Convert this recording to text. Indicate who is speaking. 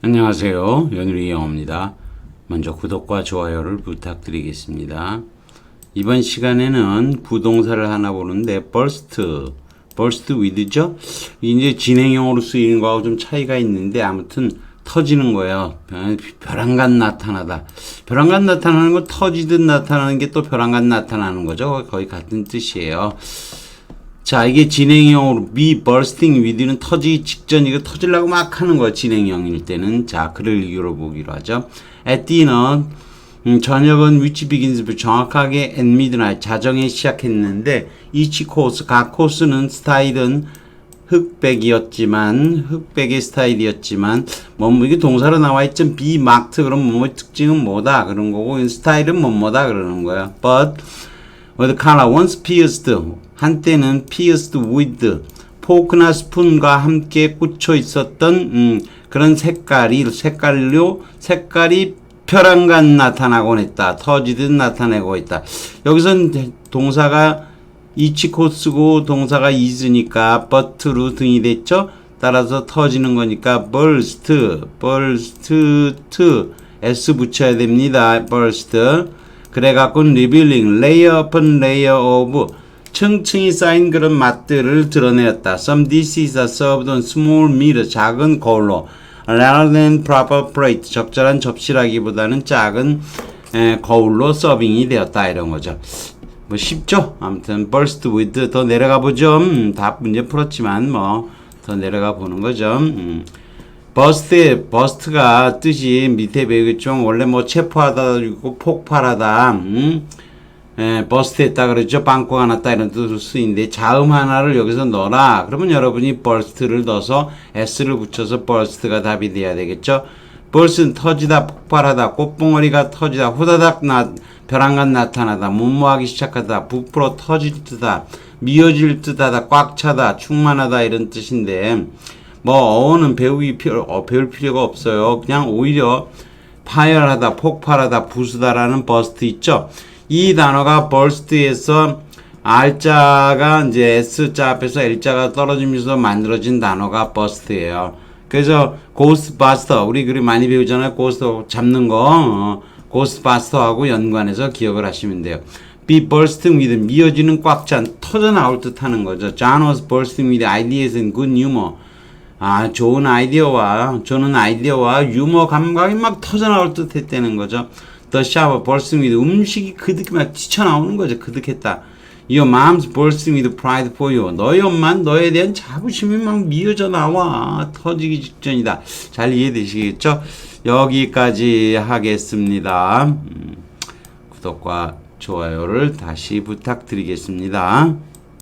Speaker 1: 안녕하세요. 연우리 영어입니다. 먼저 구독과 좋아요를 부탁드리겠습니다. 이번 시간에는 부동사를 하나 보는데 burst, burst with죠? 이제 진행형으로 쓰이는 거하고 좀 차이가 있는데 아무튼 터지는 거예요. 벼랑간 나타나다. 벼랑간 나타나는 건 터지듯 나타나는 게 또 벼랑간 나타나는 거죠. 거의 같은 뜻이에요. 자, 이게 진행형으로 be bursting with는 터지기 직전 이거 터질라고 막 하는 거야. 진행형일 때는. 자, 그를 이유로 보기로 하죠. at dinner 음, 저녁은 which begins 정확하게 at midnight 자정에 시작했는데 each course 각 코스는 스타일은 흑백이었지만 흑백의 스타일이었지만 뭐 이게 동사로 나와 있죠. be marked 그럼 뭐뭐 특징은 뭐다 그런 거고 스타일은 뭐뭐다 그러는 거야. but with color once pierced 한때는 pierced with 포크나 스푼과 함께 꽂혀 있었던 음, 그런 색깔이 색깔로 색깔이 벼랑간 나타나곤 했다. 터지듯 나타내고 있다. 여기선 동사가 이치코 쓰고 동사가 is니까 but로 등이 됐죠. 따라서 터지는 거니까 burst, burst, to s 붙여야 됩니다. burst. 그래갖고 revealing, layer upon layer of 층층이 쌓인 그런 맛들을 드러내었다. Some dishes are served on small meat, 작은 거울로. rather than proper plate, 적절한 접시라기보다는 작은 에, 거울로 서빙이 되었다. 이런 거죠. 뭐 쉽죠? 아무튼 burst with 더 내려가 보죠. 음, 다 문제 풀었지만 뭐 더 내려가 보는 거죠. 음. 버스트, 버스트가 뜻이 밑에 배우겠지만 원래 뭐 체포하다 그리고 폭발하다, 음? 예, 버스트 했다 그러죠. 빵꾸가 났다 이런 뜻으로 쓰이는데 자음 하나를 여기서 넣어라. 그러면 여러분이 burst를 넣어서 s를 붙여서 burst가 답이 돼야 되겠죠. burst는 터지다, 폭발하다, 꽃봉오리가 터지다, 후다닥 나, 벼랑간 나타나다, 문무하기 시작하다, 부풀어 터질 듯하다, 미어질 듯하다, 꽉 차다, 충만하다 이런 뜻인데 뭐 어원은 배우기 필요, 어, 배울 필요가 없어요. 그냥 오히려 파열하다, 폭발하다, 부수다라는 버스트 있죠. 이 단어가 burst에서 R자가 이제 S자 앞에서 L자가 떨어지면서 만들어진 단어가 burst예요. 그래서 고스트바스터 우리 그리 많이 배우잖아요. 고스트 잡는 거 어, 고스트바스터하고 연관해서 기억을 하시면 돼요. be bursting with 미어지는 꽉 찬 터져 나올 듯 하는 거죠. John was bursting with ideas and good humor. 아, 좋은 아이디어와, 저는 아이디어와 유머 감각이 막 터져 나올 듯 했다는 거죠. The shower bursting with 음식이 그득 막 튀쳐나오는 거죠. 그득했다. Your mom's bursting with pride for you. 너희 엄마 너에 대한 자부심이 막 미어져 나와. 터지기 직전이다. 잘 이해되시겠죠? 여기까지 하겠습니다. 음, 구독과 좋아요를 다시 부탁드리겠습니다.